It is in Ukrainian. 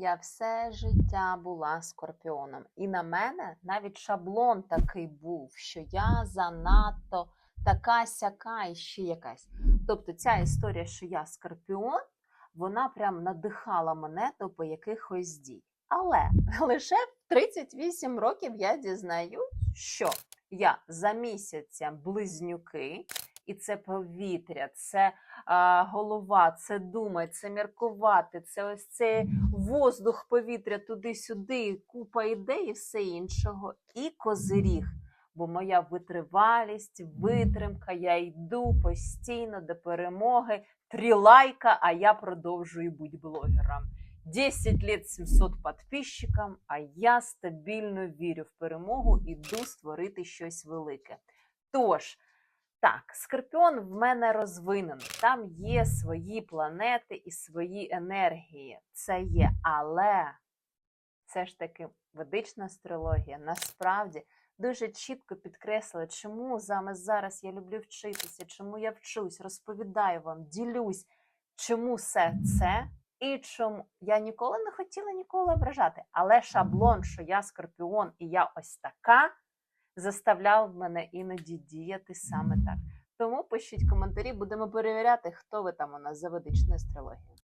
Я все життя була скорпіоном. І на мене навіть шаблон такий був, що я занадто така сяка і ще якась. Тобто ця історія, що я скорпіон, вона прям надихала мене до по якихось дій. Але лише в 38 років я дізнаюсь, що я за місяця близнюки, і це повітря, це а, голова, це думати, це міркувати, це ось цей воздух, повітря туди-сюди, купа ідей і все іншого. І козиріг. Бо моя витривалість, витримка, я йду постійно до перемоги, трілайка, а я продовжую бути блогером. 10 лет 700 подписчикам, а я стабільно вірю в перемогу, іду створити щось велике. Тож, так, Скорпіон в мене розвинений. Там є свої планети і свої енергії. Це є, але все ж таки ведична астрологія насправді дуже чітко підкреслила, чому саме зараз я люблю вчитися, чому я вчусь, розповідаю вам, ділюсь, чому все це. І чому я ніколи не хотіла ніколи ображати, але шаблон, що я скорпіон і я ось така, заставляв мене іноді діяти саме так. Тому пишіть коментарі, будемо перевіряти, хто ви там у нас за ведичною астрологією.